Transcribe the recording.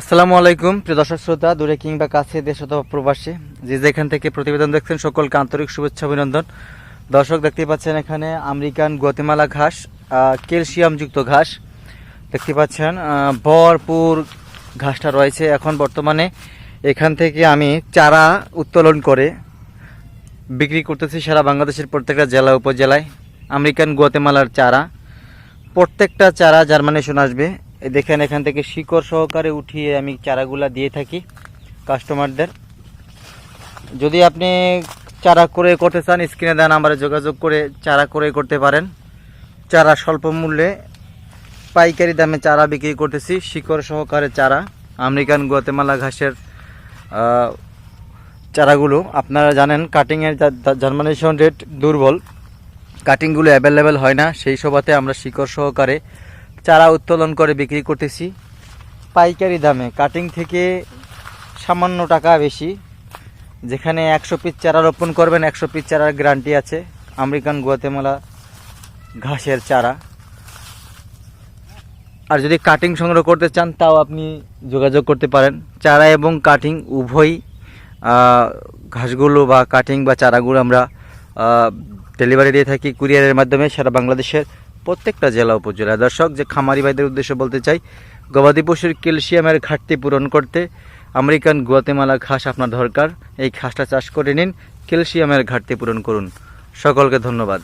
আসসালামু আলাইকুম, প্রিয় দর্শক শ্রোতা, দূরে কিংবা কাছে দেশ অথবা প্রবাসী, যে যেখান থেকে প্রতিবেদন দেখছেন, সকলকে আন্তরিক শুভেচ্ছা, অভিনন্দন। দর্শক দেখতে পাচ্ছেন এখানে আমেরিকান গতিমালা ঘাস ক্যালসিয়ামযুক্ত ঘাস। দেখতে পাচ্ছেন ভরপুর ঘাসটা রয়েছে। এখন বর্তমানে এখান থেকে আমি চারা উত্তোলন করে বিক্রি করতেছি সারা বাংলাদেশের প্রত্যেকটা জেলা, উপজেলায়। আমেরিকান গুয়াতেমালার চারা। প্রত্যেকটা চারা জার্মানেশন আসবে। দেখেন এখান থেকে শিকড় সহকারে উঠিয়ে আমি চারাগুলা দিয়ে থাকি কাস্টমারদের। যদি আপনি চারা করে করতে চান, স্ক্রিনে দেন নাম্বারে যোগাযোগ করে চারা করে করতে পারেন। চারা স্বল্প মূল্যে পাইকারি দামে চারা বিক্রি করতেছি, শিকড় সহকারে চারা, আমেরিকান গুয়াতেমালা ঘাসের চারাগুলো। আপনারা জানেন কাটিংয়ের জার্মানেশন রেট দুর্বল। কাটিংগুলো অ্যাভেলেবেল হয় না, সেই সবাতে আমরা শিকড় সহকারে চারা উত্তোলন করে বিক্রি করতেছি। পাইকারি দামে কাটিং থেকে সামান্য টাকা বেশি। যেখানে একশো পিস চারা রোপণ করবেন, একশো পিস চারার গ্যারান্টি আছে। আমেরিকান গুয়াতেমালা ঘাসের চারা। আর যদি কাটিং সংগ্রহ করতে চান, তাও আপনি যোগাযোগ করতে পারেন। চারা এবং কাটিং উভয়ই ঘাসগুলো বা কাটিং বা চারাগুলো আমরা ডেলিভারি দিয়ে থাকি কুরিয়ারের মাধ্যমে সারা বাংলাদেশের প্রত্যেকটা জেলা উপজেলা। দর্শক, যে খামারি ভাইদের উদ্দেশ্যে বলতে চাই, গবাদি পশুর ক্যালসিয়ামের ঘাটতি পূরণ করতে আমেরিকান গুয়াতেমালা ঘাস আপনার দরকার। এই ঘাসটা চাষ করে নিন, ক্যালসিয়ামের ঘাটতি পূরণ করুন। সকলকে ধন্যবাদ।